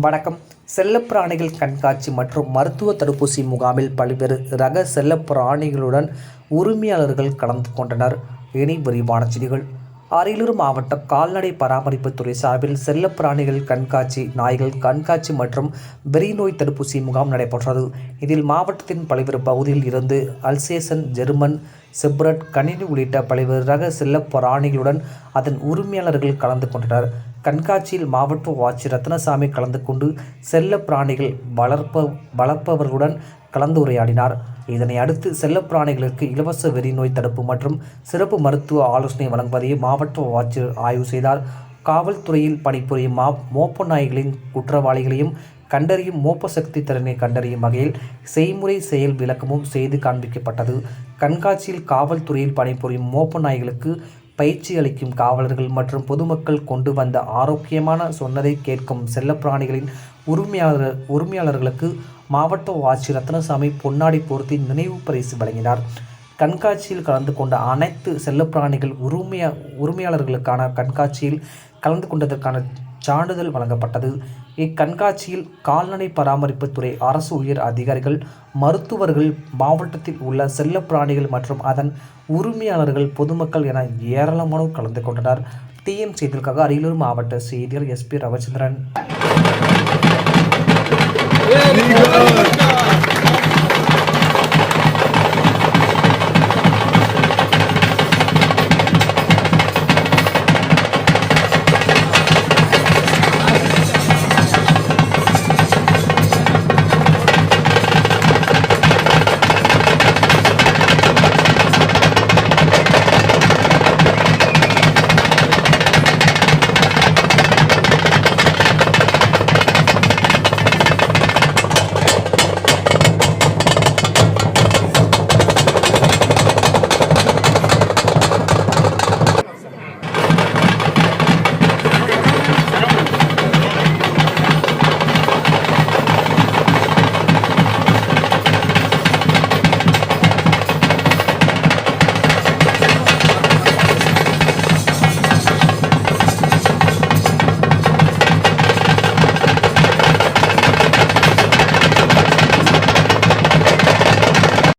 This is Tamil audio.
வணக்கம். செல்லப்பிராணிகள் கண்காட்சி மற்றும் மருத்துவ தடுப்பூசி முகாமில் பல்வேறு ரக செல்லப்பிராணிகளுடன் உரிமையாளர்கள் கலந்து கொண்டனர். இனி விரிவான செய்திகள். அரியலூர் மாவட்ட கால்நடை பராமரிப்புத்துறை சார்பில் செல்லப்பிராணிகள் கண்காட்சி நாய்கள் கண்காட்சி மற்றும் வெறிநோய் தடுப்பூசி முகாம் நடைபெற்றது. இதில் மாவட்டத்தின் பல்வேறு பகுதியில் இருந்து அல்சேசன் ஜெர்மன் செப்ரட் கணினி உள்ளிட்ட பல்வேறு ரக செல்லப்பிராணிகளுடன் அதன் உரிமையாளர்கள் கலந்து கொண்டனர். கண்காட்சியில் மாவட்ட ஆட்சியர் ரத்னசாமி கலந்து கொண்டு செல்ல பிராணிகள் வளர்ப்ப வளர்ப்பவர்களுடன் கலந்துரையாடினார். இதனை அடுத்து செல்லப்பிராணிகளுக்கு இலவச வெறிநோய் தடுப்பு மற்றும் சிறப்பு மருத்துவ ஆலோசனை வழங்குவதை மாவட்ட ஆட்சியர் ஆய்வு செய்தார். காவல்துறையில் பணிபுரியும் மா மோப்ப நாய்களின் குற்றவாளிகளையும் கண்டறியும் மோப்ப சக்தி திறனை கண்டறியும் வகையில் செய்முறை செயல் விளக்கமும் செய்து காண்பிக்கப்பட்டது. கண்காட்சியில் காவல்துறையில் பணிபுரியும் மோப்ப நாய்களுக்கு பயிற்சி அளிக்கும் காவலர்கள் மற்றும் பொதுமக்கள் கொண்டு வந்த ஆரோக்கியமான சொன்னதை கேட்கும் செல்லப்பிராணிகளின் உரிமையாளர் உரிமையாளர்களுக்கு மாவட்ட ஆட்சியர் ரத்னசாமி பொன்னாடி போர்த்தி நினைவு பரிசு வழங்கினார். கண்காட்சியில் கலந்து கொண்ட அனைத்து செல்லப்பிராணிகள் உரிமையா உரிமையாளர்களுக்கான கண்காட்சியில் கலந்து கொண்டதற்கான சான்றிதழ் வழங்கப்பட்டது. இக்கண்காட்சியில் கால்நடை பராமரிப்புத்துறை அரசு உயர் அதிகாரிகள் மருத்துவர்கள் மாவட்டத்தில் உள்ள செல்லப்பிராணிகள் மற்றும் அதன் உரிமையாளர்கள் பொதுமக்கள் என ஏராளமானோர் கலந்து கொண்டனர். டிஎம் செய்திகளுக்காக அரியலூர் மாவட்ட செய்தியாளர் எஸ்பி ரவிச்சந்திரன்.